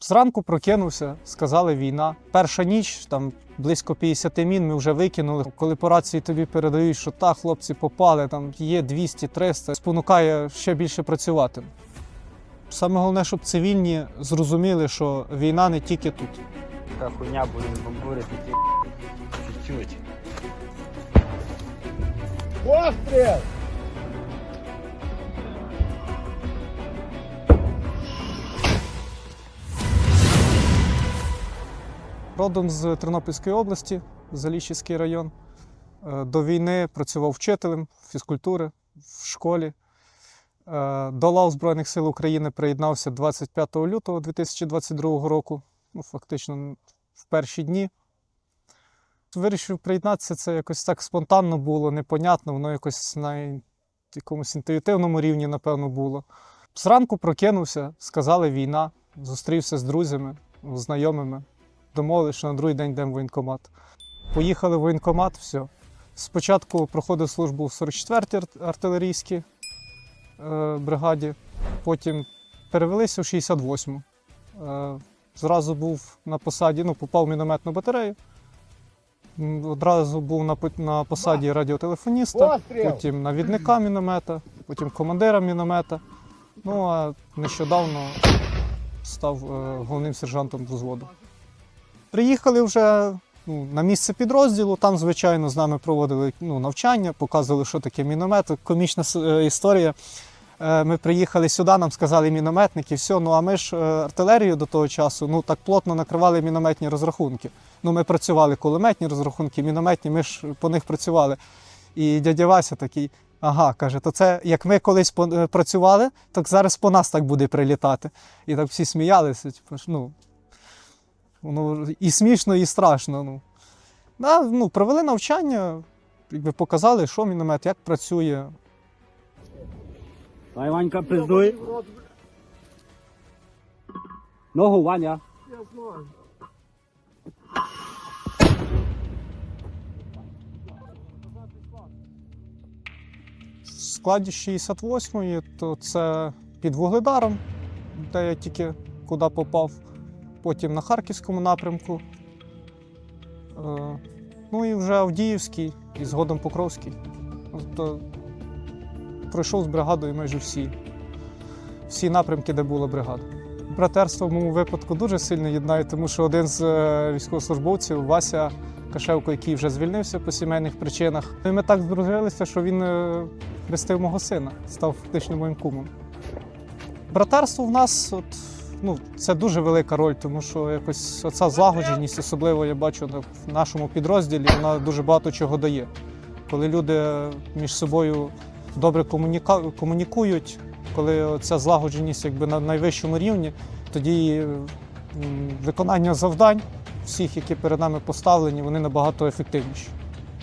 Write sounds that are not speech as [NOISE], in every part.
Зранку прокинувся, сказали війна. Перша ніч, там близько 50 мін ми вже викинули. Коли по рації тобі передають, що та хлопці попали, там є 200-300, спонукає ще більше працювати. Саме головне, щоб цивільні зрозуміли, що війна не тільки тут. Така хуйня буде бомбурити ті чуть-чуть. Постріл! Родом з Тернопільської області, Заліщицький район. Е, До війни працював вчителем фізкультури в школі. Е, До лав Збройних сил України приєднався 25 лютого 2022 року, ну, фактично в перші дні. Вирішив приєднатися, це якось так спонтанно було, непонятно, воно якось на якомусь інтуїтивному рівні, напевно, було. Зранку прокинувся, сказали війна, зустрівся з друзями, знайомими домовилися, що на другий день йдемо в воєнкомат. Поїхали в воєнкомат, все. Спочатку проходив службу в 44-й артилерійській е, бригаді, потім перевелися в 68-му. Е, зразу був на посаді, ну, попав в мінометну батарею. Одразу був на, на посаді радіотелефоніста, потім навідника міномета, потім командира міномета. Ну а нещодавно став е, головним сержантом взводу. Приїхали вже ну, на місце підрозділу. Там, звичайно, з нами проводили ну, навчання, показували, що таке міномет. Комічна е, історія. Е, Ми приїхали сюди, нам сказали мінометники, все. Ну а ми ж е, артилерію до того часу ну так плотно накривали мінометні розрахунки. Ну, ми працювали кулеметні розрахунки, мінометні, ми ж по них працювали. І дядя Вася такий. Ага, каже, то це як ми колись працювали, так зараз по нас так буде прилітати. І так всі сміялися. Типу, ну, Воно і смішно, і страшно. Ну. Да, ну, провели навчання, якби показали, що міномет, як працює. Давай, Ванька, пиздуй. Ногу, Ваня. В складі 68-ї, то це під Вугледаром, де я тільки куди попав. Потім на Харківському напрямку. Е, ну і вже Авдіївський і згодом Покровський. Тобто пройшов з бригадою майже всі, всі напрямки, де була бригада. Братерство в моєму випадку дуже сильно єднає, тому що один з е, військовослужбовців, Вася Кашевко, який вже звільнився по сімейних причинах, і ми так здружилися, що він е, хрестив мого сина, став фактично моїм кумом. Братерство в нас от, ну, це дуже велика роль, тому що якось оця злагодженість, особливо я бачу в нашому підрозділі, вона дуже багато чого дає. Коли люди між собою добре комуніка- комунікують, коли ця злагодженість якби на найвищому рівні, тоді виконання завдань всіх, які перед нами поставлені, вони набагато ефективніші.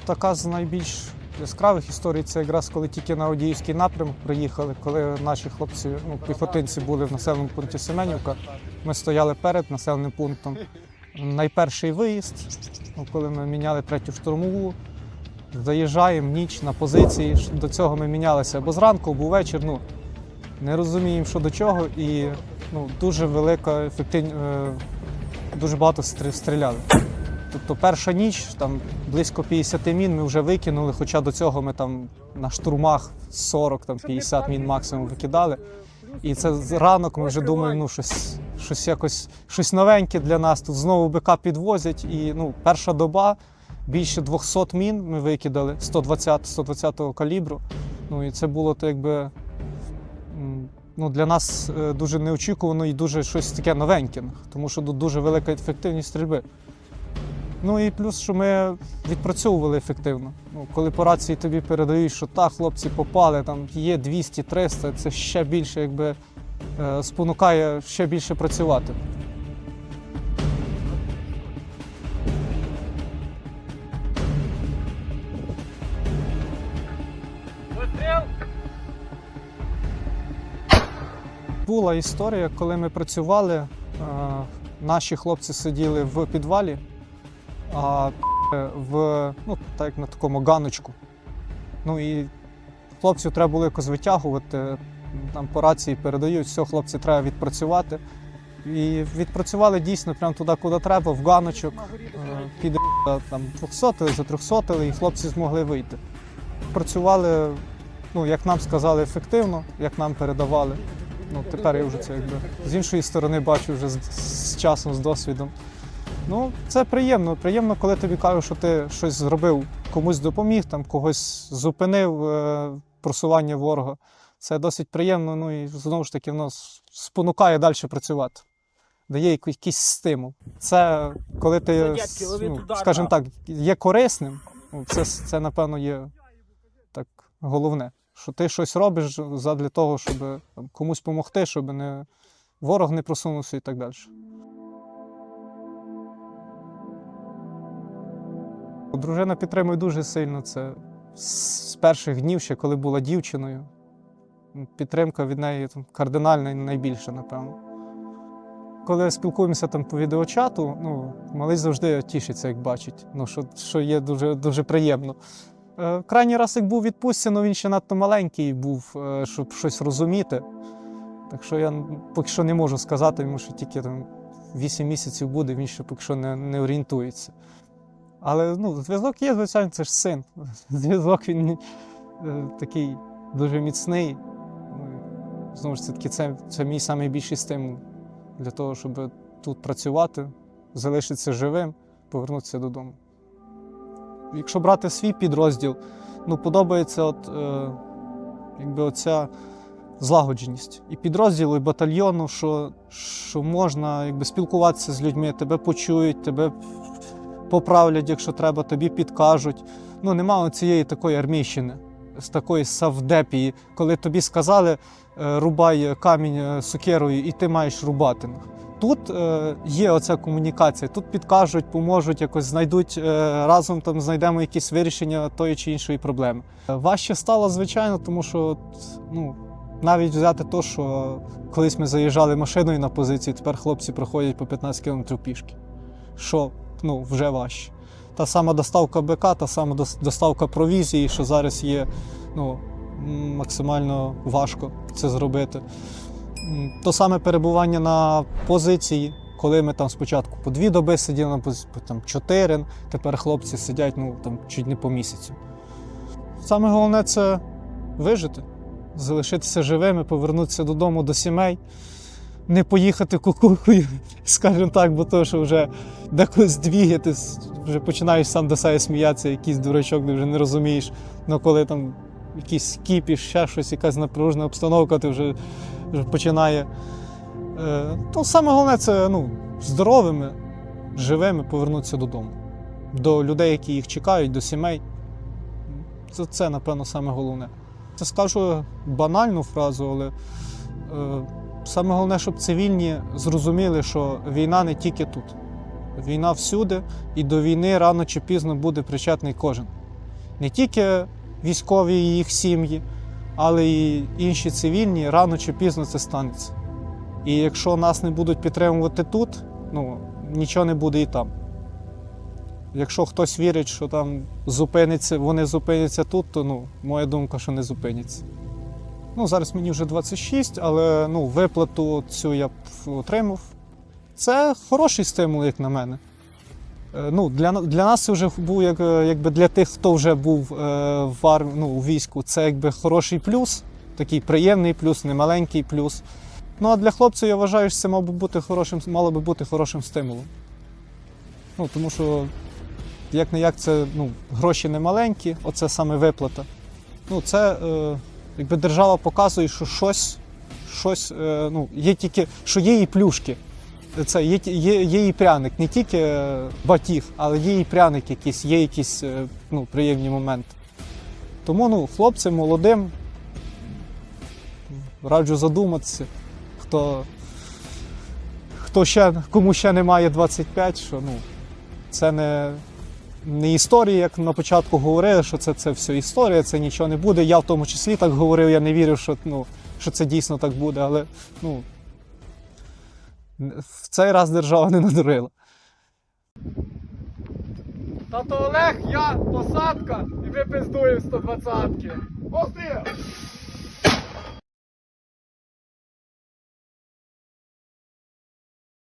Така з найбільш яскравих історій це якраз коли тільки на Одіївський напрямок приїхали, коли наші хлопці, ну, піхотинці були в населеному пункті Семенівка. Ми стояли перед населеним пунктом. Найперший виїзд, ну, коли ми міняли третю штурмову, заїжджаємо ніч на позиції. До цього ми мінялися або зранку, або ввечір. Ну, не розуміємо, що до чого, і ну, дуже велика ефективність, дуже багато стрі- стріляли. Тобто перша ніч, там близько 50 мін ми вже викинули, хоча до цього ми там на штурмах 40, там 50 мін максимум викидали. І це ранок ми вже думаємо, ну щось, щось якось щось новеньке для нас. Тут знову БК підвозять. І ну, перша доба більше 200 мін ми викидали 120 120 калібру. Ну і це було то якби ну, для нас е, дуже неочікувано і дуже щось таке новеньке, тому що тут дуже велика ефективність стрільби. Ну і плюс, що ми відпрацьовували ефективно. Ну, коли по рації тобі передають, що та хлопці попали, там є 200-300, це ще більше якби е, спонукає ще більше працювати. Була історія, коли ми працювали, е, наші хлопці сиділи в підвалі, а е, в ну, так як на такому ганочку. Ну і хлопців треба було якось витягувати. Там по рації передають, все, хлопці, треба відпрацювати. І відпрацювали дійсно прямо туди, куди треба, в ганочок, е, під е, там 200 за 300 і хлопці змогли вийти. Працювали, ну, як нам сказали, ефективно, як нам передавали. Ну, тепер я вже це якби з іншої сторони бачу вже з, з часом, з досвідом. Ну, це приємно. Приємно, коли тобі кажуть, що ти щось зробив, комусь допоміг, там, когось зупинив е, просування ворога. Це досить приємно, ну і знову ж таки воно спонукає далі працювати. Дає якийсь стимул. Це коли ти, ну, скажімо так, є корисним, ну, це, це, напевно, є так головне. Що ти щось робиш задля того, щоб там, комусь допомогти, щоб не, ворог не просунувся і так далі. Дружина підтримує дуже сильно. Це з перших днів, ще коли була дівчиною. Підтримка від неї там, кардинальна і найбільша, напевно. Коли спілкуємося там по відеочату, ну, малий завжди тішиться, як бачить, ну, що, що є дуже, дуже приємно. Е, крайній раз, як був відпустці, ну, він ще надто маленький був, е, щоб щось розуміти. Так що я поки що не можу сказати, йому що тільки там 8 місяців буде, він ще поки що не, не орієнтується. Але ну, зв'язок є, звичайно, це ж син. [LAUGHS] Зв'язок він е, такий дуже міцний. Ну, Знову ж таки, це, це мій найбільший стимул для того, щоб тут працювати, залишитися живим, повернутися додому. Якщо брати свій підрозділ, ну, подобається от, е, якби оця злагодженість і підрозділу, і батальйону, що, що можна якби, спілкуватися з людьми, тебе почують, тебе поправлять, якщо треба, тобі підкажуть. Ну, немає цієї такої армійщини, з такої савдепії, коли тобі сказали, е, рубай камінь е, сокирою, і ти маєш рубати. Тут е, є оця комунікація, тут підкажуть, поможуть, якось знайдуть разом там знайдемо якісь вирішення тої чи іншої проблеми. Важче стало, звичайно, тому що ну, навіть взяти те, що колись ми заїжджали машиною на позицію, тепер хлопці проходять по 15 км пішки. Що ну, вже важче. Та сама доставка БК, та сама доставка провізії, що зараз є ну, максимально важко це зробити. То саме перебування на позиції, коли ми там спочатку по дві доби сиділи на там чотири, тепер хлопці сидять ну, там, чуть не по місяцю. Саме головне це вижити, залишитися живими, повернутися додому до сімей, не поїхати кукухою, [LAUGHS] скажімо так, бо то, що вже деколи здвіги, ти вже починаєш сам до себе сміятися, якийсь дурачок, ти вже не розумієш. Ну коли там якийсь кіпіш, ще щось, якась напружена обстановка, ти вже, вже починає. Е, то саме головне це ну, здоровими, живими повернутися додому. До людей, які їх чекають, до сімей. Це, це напевно, саме головне. Це скажу банальну фразу, але е, саме головне, щоб цивільні зрозуміли, що війна не тільки тут. Війна всюди, і до війни рано чи пізно буде причетний кожен. Не тільки військові і їх сім'ї, але й інші цивільні рано чи пізно це станеться. І якщо нас не будуть підтримувати тут, ну нічого не буде і там. Якщо хтось вірить, що там зупиниться, вони зупиняться тут, то ну, моя думка, що не зупиняться. Ну, зараз мені вже 26, але ну, виплату цю я б отримав. Це хороший стимул, як на мене. Е, Ну, для, для нас це вже був як, е, якби для тих, хто вже був е, в армії, ну, у війську, це якби хороший плюс, такий приємний плюс, немаленький плюс. Ну а для хлопців я вважаю, що це мав би бути хорошим, мало би бути хорошим стимулом. Ну, тому що, як не як, це ну, гроші не маленькі, оце саме виплата. Ну, це е, якби держава показує, що щось, щось е, ну, є тільки, що є і плюшки. Це є, є, є і пряник, не тільки е, батіг, але є і пряник якийсь, є якісь е, ну, приємні моменти. Тому ну, хлопцям молодим раджу задуматися, хто, хто ще, кому ще немає 25, що ну, це не, не історія, як на початку говорили, що це, це все історія, це нічого не буде. Я в тому числі так говорив, я не вірив, що, ну, що це дійсно так буде, але ну, в цей раз держава не надурила. Тато Олег, я, посадка, і ми пиздуємо 120-ки. Постріл!